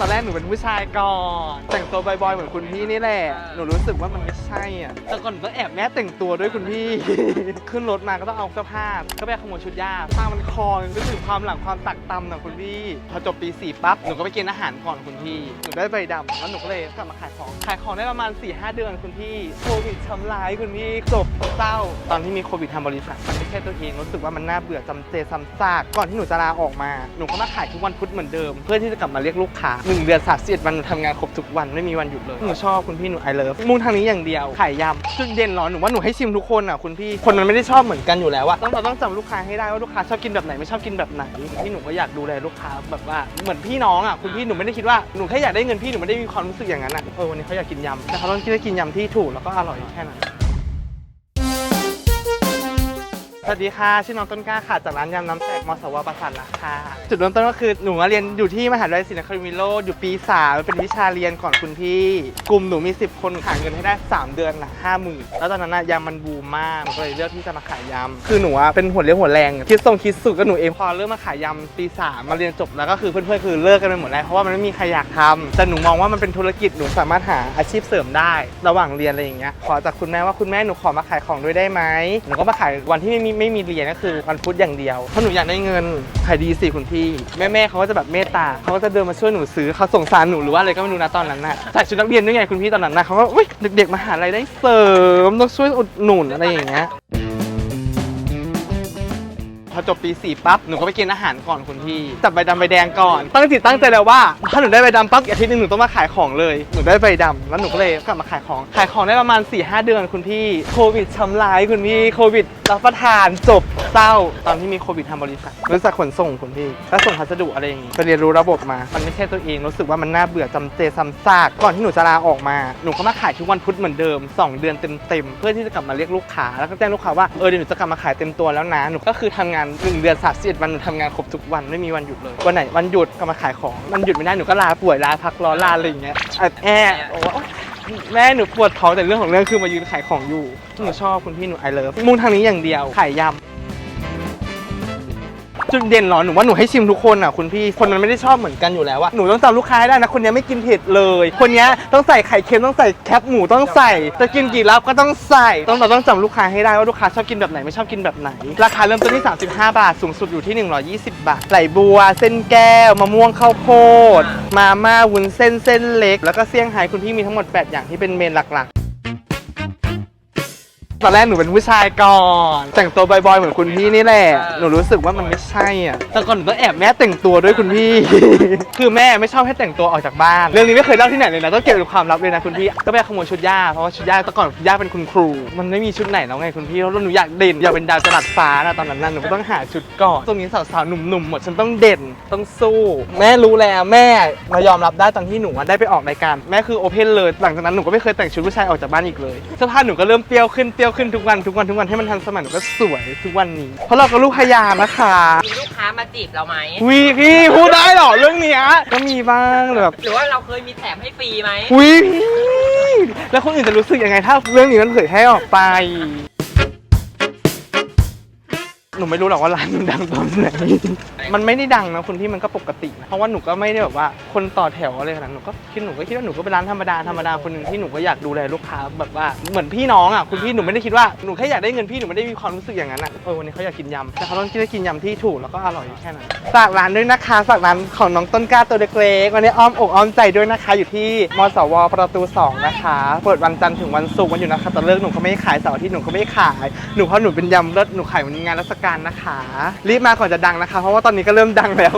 ตอนแรกหนูเป็นผู้ชายก่อน แต่งตัวบอยๆเหมือนคุณพี่นี่แหละ หนูรู้สึกว่ามันไม่ใช่อะ แต่ก่อนหนูต้องแอบแม่แต่งตัวด้วยคุณพี่ ขึ้นรถมาก็ต้องเอาเสื้อผ้า ก็ไปขโมยชุดย่าผ้ามันคอมันก็ถึงความหลังความตักตำนะคุณพี่ พอจบปีสี่ปั๊บ หนูก็ไปกินอาหารก่อนคุณพี่ หนูได้ใบดำแล้วหนูก็เลยกลับมาขายของ ขายของได้ประมาณ4ี่หเดือนคุณพี่ โควิดทำร้ายคุณพี่ จบเศร้า ตอนที่มีโควิดทำบริษัทมันไม่ใช่ตัวเอง รู้สึกว่ามันน่าเบื่อจำเจซ้ำซาก ก่อนที่หนูจะลาออกมา หนูก็มาขายทุกวันพุธเหมือนเดิม เพื่อที่จะกลับมาเรียกลูกค้าหนึ่งเดือนสามสิบวันหนูทำงานครบทุกวันไม่มีวันหยุดเลยหนูชอบคุณพี่หนูไอเลิฟมุ่งทางนี้อย่างเดียวขายยำจุดเด่นเหรอหนูว่าหนูให้ชิมทุกคนอะคุณพี่คนมันไม่ได้ชอบเหมือนกันอยู่แล้วอะต้องเราต้องจำลูกค้าให้ได้ว่าลูกค้าชอบกินแบบไหนไม่ชอบกินแบบไหนพี่หนูก็อยากดูแลลูกค้าแบบว่าเหมือนพี่น้องอะคุณพี่หนูไม่ได้คิดว่าหนูแค่อยากได้เงินพี่หนูไม่ได้มีความรู้สึกอย่างนั้นอะเออวันนี้เขาอยากกินยำแต่เขาต้องคิดว่ากินยำที่ถูกแล้วก็อร่อยแค่นั้น สวัสดีค่ะ ชื่อน้องต้นกล้าค่ะ จากร้านยำน้ำแตกมสวประสานราคาจุดเริ่มต้นก็คือหนูมาเรียนอยู่ที่มหาวิทยาลัยศรีนครินทร์วิโรธอยู่ปีสามเป็นวิชาเรียนก่อนคุณพี่กลุ่มหนูมี 10 คนหาเงินให้ได้ 3 เดือนละห้าหมื่นแล้วตอนนั้นนะยำมันบูมมากหนูก็เลยเลือกที่จะมาขายยำคือหนูอะเป็นหัวเลี้ยวหัวแรง คิดทรงคิดสุดก็หนูเองพอเริ่มมาขายยำปีสามมาเรียนจบแล้วก็คือเพื่อนๆคือเลิกกันไปหมดแล้วเพราะว่ามันไม่มีใครอยากทำแต่หนูมองว่ามันเป็นธุรกิจหนูสามารถหาอาชีพเสริมได้ ระหว่างเรียนอะไรอย่างเงี้ยขอจากคุณแม่ว่าคุณแม่หนูขอมาขายของด้วยได้ไหมหนูก็มาขายวันที่ไม่มีไม่มีเรียนก็คือวันพุธอย่างเดียวเพราะหนูอยากได้เงินขายดีสิคุณพี่ แม่ๆเขาก็จะแบบเมตตาเขาก็จะเดินมาช่วยหนูซื้อเขาสงสารหนูหรือว่าอะไรก็ไม่รู้นะตอนนั้นน่ะใส่ชุดนักเรียนด้วยไงคุณพี่ตอนนั้นน่ะเขาก็เด็กๆมาหาอะไรายได้เสริมต้องช่วยอุดหนุนอะไรอย่างเงี้ย อจบปี4ปั๊บหนูก็ไปกินอาหารก่อนคุณพี่จับใบดำใบแดงก่อน ตั้งจิตตั้งใจแล้วว่าถ้าหนูได้ใบดำปั๊บอีกอาทิตย์หนึงหนูต้องมาขายของเลยหนูได้ใบดำแล้วหนูก็เลยกลับมาขายของขายของได้ประมาณ4 5เดือนคุณพี่โควิดทำร้ายคุณพี่โควิดรับประทานจบเศร้า ตอนที่มีโควิดทำบริษัทบริษัทขนส่งคุณพี่แล้วส่งพัสดุอะไรอย่างงี้ไปเรียนรู้ระบบมา มันไม่ใช่ตัวเองรู้สึกว่ามันน่าเบื่อจำเจซ้ำซากก่อนที่หนูจะลาออกมาหนูก็มาขายทุกวันพุธเหมือนเดิม 2 เดือนเต็มๆเพื่อที่จะกลับมาเรียกลูกค้าแล้วก็แจ้งลูกค้าว่าเออเดี๋ยวหนูจะกลับมาขายเต็มตัวแล้วนะหนูก็คือทำงานหนึ่งเดือน31วันทำงานครบทุกวันไม่มีวันหยุดเลยวันไหนวันหยุดก็มาขายของมันหยุดไม่ได้หนูก็ลาป่วยลาพักร้อนลาอะไรอย่างเงี้ยแอบแอโอ้แม่หนูปวดท้องแต่เรื่องของเรื่องคือมายืนขายของอยู่หนูชอบคุณพี่หนูไอเลิฟมุ่งทางนี้อย่างเดียวขายยำ จุดเด่นเหรอหนูว่าหนูให้ชิมทุกคนอะคุณพี่คนมันไม่ได้ชอบเหมือนกันอยู่แล้วอะหนูต้องจำลูกค้าให้ได้นะคนนี้ไม่กินเผ็ดเลย คนนี้ต้องใส่ไข่เค็มต้องใส่แคปหมูต้องใส่จะกินกี่รับก็ต้องใส่ต้องเราต้องจำลูกค้าให้ได้ว่าลูกค้าชอบกินแบบไหนไม่ชอบกินแบบไหน ราคาเริ่มต้นที่ 35 บาท สูงสุดอยู่ที่ 120 บาทไหลบัว เส้นแก้วมะม่วงข้าวโพดมาม่าวุ้นเส้นเส้นเล็ก แล้วก็เซี่ยงไฮ้คุณพี่มีทั้งหมด 8 อย่างที่เป็นเมนหลักๆ ตอนแรกหนูเป็นผู้ชายก่อน แต่งตัวบอยๆเหมือนคุณพี่นี่แหละ หนูรู้สึกว่ามันไม่ใช่อะ แต่ก่อนหนูต้องแอบแม่แต่งตัวด้วยคุณพี่ คือแม่ไม่ชอบให้แต่งตัวออกจากบ้าน เรื่องนี้ไม่เคยเล่าที่ไหนเลยนะ ต้องเก็บเป็นความลับเลยนะคุณพี่ ก็ไปขโมยชุดย่า เพราะว่าชุดย่าแต่ก่อนย่าเป็นคุณครู มันไม่มีชุดไหนแล้วไงคุณพี่แล้วหนูอยากเด่น อยากเป็นดาวจรัสฟ้านะตอนนั้นนะหนูก็ต้องหาชุดก่อนตรงนี้สาวๆหนุ่มๆหมด ฉันต้องเด่น ต้องสู้ แม่รู้แล้วแม่มายอมรับได้ตอนที่หนูอะได้ไปออกรายการ แม่คือโอเพนเลย หลังจากนั้นหนูก็ไม่เคยแต่งชุดผู้ชายออกจากบ้านอีกเลยเสื้อผ้าหนูก็เริ่มเปรี้ยวขึ้นเปรี้ยวขึ้นทุกวันทุกวันทุกวันให้มันทันสมัยหนูก็สวยทุกวันนี้ เพราะเราก็ลูกพยานะคะมีลูกค้ามาจีบเราไหมวีพี่พูดได้เหรอเรื่องเนี้ยก็มีบ้างแบบหรือว่าเราเคยมีแถมให้ฟรีไหมวิพี่แล้วคนอื่นจะรู้สึกยังไงถ้าเรื่องนี้มันเผยแพร่ออกไป หนูไม่รู้หรอกว่าร้านมันดังตอนไหน มันไม่ได้ดังนะคุณพี่มันก็ปกตินะเพราะว่าหนูก็ไม่ได้แบบว่าคนต่อแถวอะไรขนาดนั้นหนูก็คิดหนูก็คิดว่าหนูก็เป็นร้านธรรมดาธรรมดาคนหนึ่งที่หนูก็อยากดูแลลูกค้าแบบว่าเหมือนพี่น้องอะคุณพี่หนูไม่ได้คิดว่าหนูแค่อยากได้เงินพี่หนูไม่ได้มีความรู้สึกอย่างนั้นอะเออวันนี้เขาอยากกินยำแต่เขาต้องคิดว่ากินยำที่ถูกแล้วก็อร่อยแค่นั้นฝากร้านด้วยนะคะฝากร้านของน้องต้นกล้าตัวเล็กๆวันนี้อ้อมอกอ้อมใจด้วยนะคะ อยู่ที่มสวประตูสองนะคะ เปิดวันจันทร์ถึงวันศุกร์วันอยู่นะคะตอนเลิกหนูก็ไม่ขายเสาร์อาทิตย์หนูก็ไม่ขายหนูเพราะหนูเป็นยำเลิศหนูขายวันงานราชการนะคะ รีบมาก่อนจะดังนะคะ เพราะว่าตอนนี้ก็เริ่มดังแล้ว